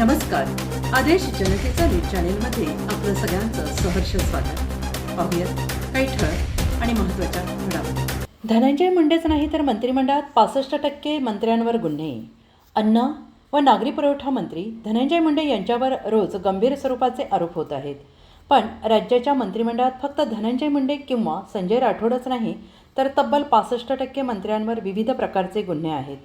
नमस्कार. आदेश जनतेचा न्यूज चॅनेलमध्ये आपलं सगळ्यांचं सहर्ष स्वागत. पाहूयात काही ठळक आणि महत्त्वाच्या घडामोडी. धनंजय मुंडेच नाही तर मंत्रिमंडळात पासष्ट टक्के मंत्र्यांवर गुन्हे. अन्न व नागरी पुरवठा मंत्री धनंजय मुंडे यांच्यावर रोज गंभीर स्वरूपाचे आरोप होत आहेत. पण राज्याच्या मंत्रिमंडळात फक्त धनंजय मुंडे किंवा संजय राठोडच नाही तर तब्बल पासष्ट टक्के मंत्र्यांवर विविध प्रकारचे गुन्हे आहेत.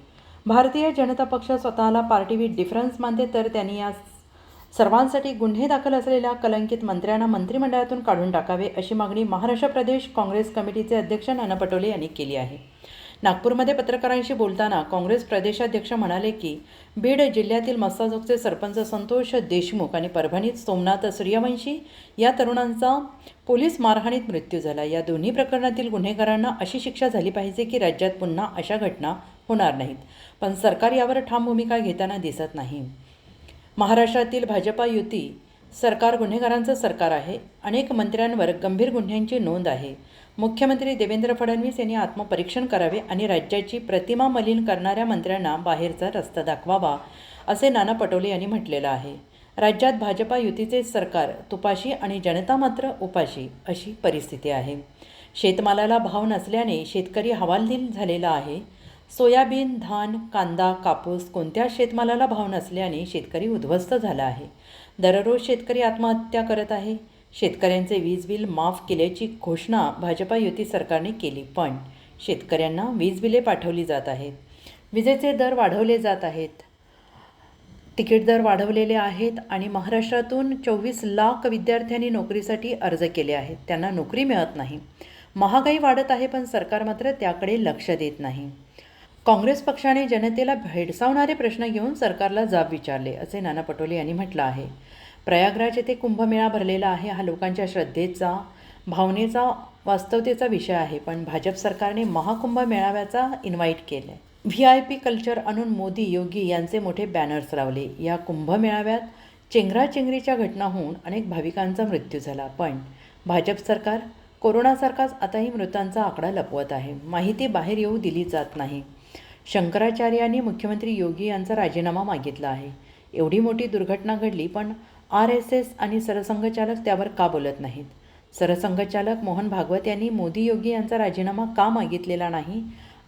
भारतीय जनता पक्ष स्वतःला पार्टी विथ डिफरन्स मानते तर त्यांनी या सर्वांसाठी गुन्हे दाखल असलेल्या कलंकित मंत्र्यांना मंत्रिमंडळातून काढून टाकावे अशी मागणी महाराष्ट्र प्रदेश काँग्रेस कमिटीचे अध्यक्ष नाना पटोले यांनी केली आहे. नागपूरमध्ये पत्रकारांशी बोलताना काँग्रेस प्रदेशाध्यक्ष म्हणाले की बीड जिल्ह्यातील मस्ताजोगचे सरपंच संतोष देशमुख आणि परभणीत सोमनाथ सूर्यवंशी या तरुणांचा पोलीस मारहाणीत मृत्यू झाला. या दोन्ही प्रकरणातील गुन्हेगारांना अशी शिक्षा झाली पाहिजे की राज्यात पुन्हा अशा घटना होणार नाहीत. पण सरकार यावर ठाम भूमिका घेताना दिसत नाही. महाराष्ट्रातील भाजपा युती सरकार गुन्हेगारांचं सरकार आहे. अनेक मंत्र्यांवर गंभीर गुन्ह्यांची नोंद आहे. मुख्यमंत्री देवेंद्र फडणवीस यांनी आत्मपरीक्षण करावे आणि राज्याची प्रतिमा मलिन करणाऱ्या मंत्र्यांना बाहेरचा रस्ता दाखवावा असे नाना पटोले यांनी म्हटलेलं आहे. राज्यात भाजपा युतीचे सरकार तुपाशी आणि जनता मात्र उपाशी अशी परिस्थिती आहे. शेतमालाला भाव नसल्याने शेतकरी हवालदिल झालेला आहे. सोयाबीन धान कांदा कापूस कोणत्या शेतमालाला भाव नसल्याने शेतकरी उद्ध्वस्त झाला आहे. दररोज शेतकरी आत्महत्या करत आहे. शेतकऱ्यांचे वीज बिल माफ केल्याची घोषणा भाजपा युती सरकारने केली पण शेतकऱ्यांना वीज बिले पाठवली जात आहेत. विजेचे दर वाढवले जात आहेत. तिकीट दर वाढवलेले आहेत आणि महाराष्ट्रातून चोवीस लाख विद्यार्थ्यांनी नोकरीसाठी अर्ज केले आहेत. त्यांना नोकरी मिळत नाही. महागाई वाढत आहे पण सरकार मात्र त्याकडे लक्ष देत नाही. काँग्रेस पक्षाने जनतेला भेडसावणारे प्रश्न घेऊन सरकारला जाब विचारले असे नाना पटोले यांनी म्हटलं आहे. प्रयागराज येथे कुंभमेळा भरलेला आहे. हा लोकांच्या श्रद्धेचा भावनेचा वास्तवतेचा विषय आहे. पण भाजप सरकारने महाकुंभ मेळाव्याचा इन्व्हाइट केलं आहे व्ही आय पी कल्चर आणून मोदी योगी यांचे मोठे बॅनर्स लावले. या कुंभमेळाव्यात चेंगराचेंगरीच्या घटना होऊन अनेक भाविकांचा मृत्यू झाला. पण भाजप सरकार कोरोनासारखाच आताही मृतांचा आकडा लपवत आहे. माहिती बाहेर येऊ दिली जात नाही. शंकराचार्यांनी मुख्यमंत्री योगी यांचा राजीनामा मागितला आहे. एवढी मोठी दुर्घटना घडली पण आर एस एस आणि सरसंघचालक त्यावर का बोलत नाहीत? सरसंघचालक मोहन भागवत यांनी मोदी योगी यांचा राजीनामा का मागितलेला नाही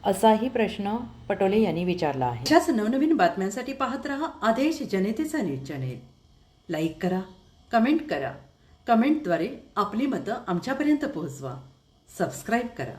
असाही प्रश्न पटोले यांनी विचारला आहे. अशाच नवनवीन बातम्यांसाठी पाहत रहा आदेश जनतेचा न्यूज चॅनेल. लाईक करा कमेंट करा. कमेंटद्वारे आपली मतं आमच्यापर्यंत पोहोचवा. सबस्क्राईब करा.